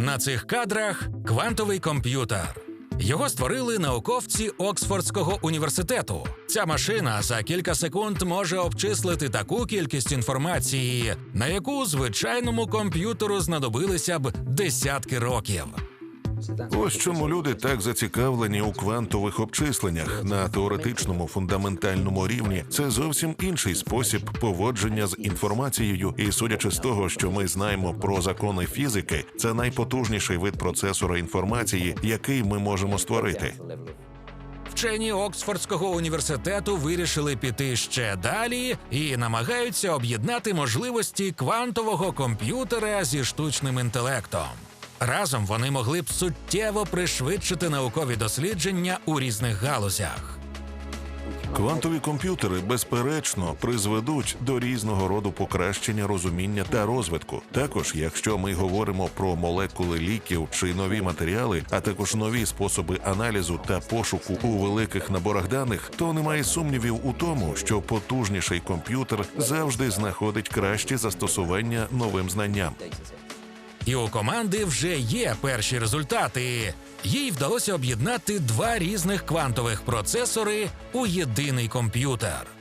На цих кадрах квантовий комп'ютер. Його створили науковці Оксфордського університету. Ця машина за кілька секунд може обчислити таку кількість інформації, на яку звичайному комп'ютеру знадобилися б десятки років. Ось чому люди так зацікавлені у квантових обчисленнях на теоретичному фундаментальному рівні. Це зовсім інший спосіб поводження з інформацією, і судячи з того, що ми знаємо про закони фізики, це найпотужніший вид процесора інформації, який ми можемо створити. Вчені Оксфордського університету вирішили піти ще далі і намагаються об'єднати можливості квантового комп'ютера зі штучним інтелектом. Разом вони могли б суттєво пришвидшити наукові дослідження у різних галузях. Квантові комп'ютери безперечно призведуть до різного роду покращення розуміння та розвитку. Також, якщо ми говоримо про молекули ліків чи нові матеріали, а також нові способи аналізу та пошуку у великих наборах даних, то немає сумнівів у тому, що потужніший комп'ютер завжди знаходить кращі застосування новим знанням. І у команди вже є перші результати. Їй вдалося об'єднати два різних квантових процесори у єдиний комп'ютер.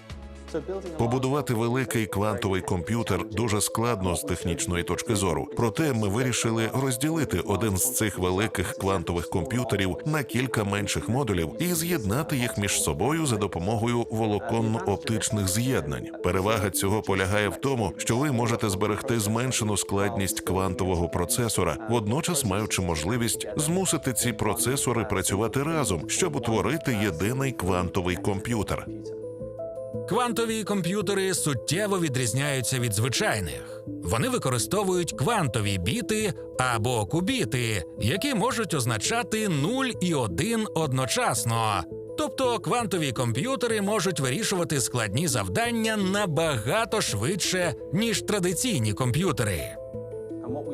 Побудувати великий квантовий комп'ютер дуже складно з технічної точки зору. Проте ми вирішили розділити один з цих великих квантових комп'ютерів на кілька менших модулів і з'єднати їх між собою за допомогою волоконно-оптичних з'єднань. Перевага цього полягає в тому, що ви можете зберегти зменшену складність квантового процесора, водночас маючи можливість змусити ці процесори працювати разом, щоб утворити єдиний квантовий комп'ютер. Квантові комп'ютери суттєво відрізняються від звичайних. Вони використовують квантові біти або кубіти, які можуть означати 0 і 1 одночасно. Тобто квантові комп'ютери можуть вирішувати складні завдання набагато швидше, ніж традиційні комп'ютери.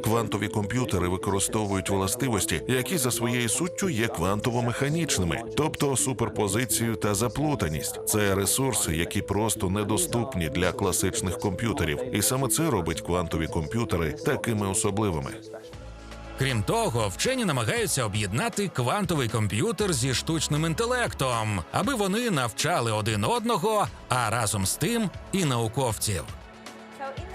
Квантові комп'ютери використовують властивості, які за своєю суттю є квантово-механічними, тобто суперпозицію та заплутаність. Це ресурси, які просто недоступні для класичних комп'ютерів, і саме це робить квантові комп'ютери такими особливими. Крім того, вчені намагаються об'єднати квантовий комп'ютер зі штучним інтелектом, аби вони навчали один одного, а разом з тим і науковців.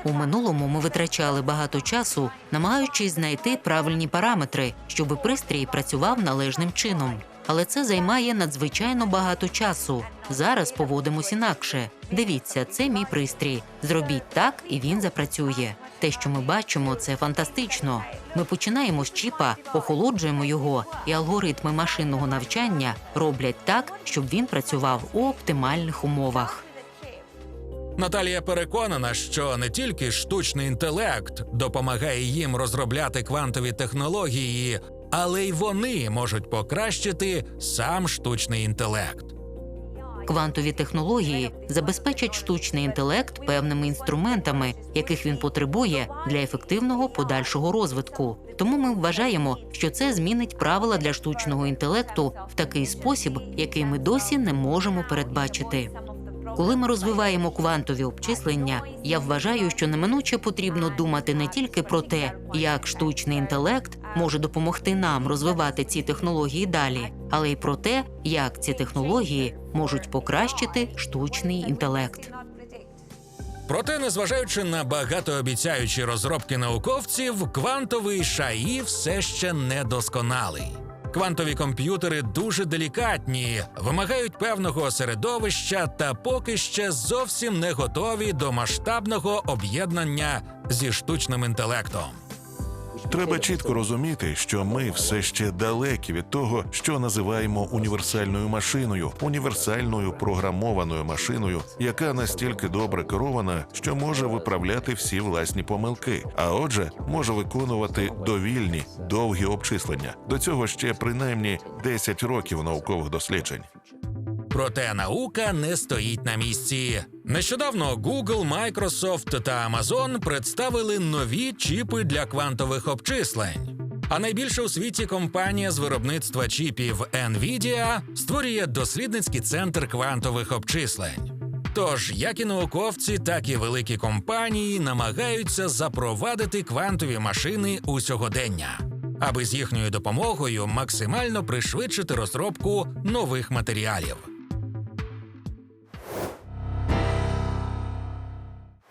У минулому ми витрачали багато часу, намагаючись знайти правильні параметри, щоб пристрій працював належним чином. Але це займає надзвичайно багато часу. Зараз поводимось інакше. Дивіться, це мій пристрій. Зробіть так, і він запрацює. Те, що ми бачимо, це фантастично. Ми починаємо з чіпа, охолоджуємо його, і алгоритми машинного навчання роблять так, щоб він працював у оптимальних умовах. Наталія переконана, що не тільки штучний інтелект допомагає їм розробляти квантові технології, але й вони можуть покращити сам штучний інтелект. Квантові технології забезпечать штучний інтелект певними інструментами, яких він потребує для ефективного подальшого розвитку. Тому ми вважаємо, що це змінить правила для штучного інтелекту в такий спосіб, який ми досі не можемо передбачити. Коли ми розвиваємо квантові обчислення, я вважаю, що неминуче потрібно думати не тільки про те, як штучний інтелект може допомогти нам розвивати ці технології далі, але й про те, як ці технології можуть покращити штучний інтелект. Проте, незважаючи на багатообіцяючі розробки науковців, квантовий ШАІ все ще недосконалий. Квантові комп'ютери дуже делікатні, вимагають певного середовища та поки ще зовсім не готові до масштабного об'єднання зі штучним інтелектом. Треба чітко розуміти, що ми все ще далекі від того, що називаємо універсальною машиною, універсальною програмованою машиною, яка настільки добре керована, що може виправляти всі власні помилки, а отже, може виконувати довільні довгі обчислення. До цього ще принаймні 10 років наукових досліджень. Проте наука не стоїть на місці. Нещодавно Google, Microsoft та Amazon представили нові чіпи для квантових обчислень. А найбільша у світі компанія з виробництва чіпів Nvidia створює дослідницький центр квантових обчислень. Тож, як і науковці, так і великі компанії намагаються запровадити квантові машини у сьогодення. аби з їхньою допомогою максимально пришвидшити розробку нових матеріалів.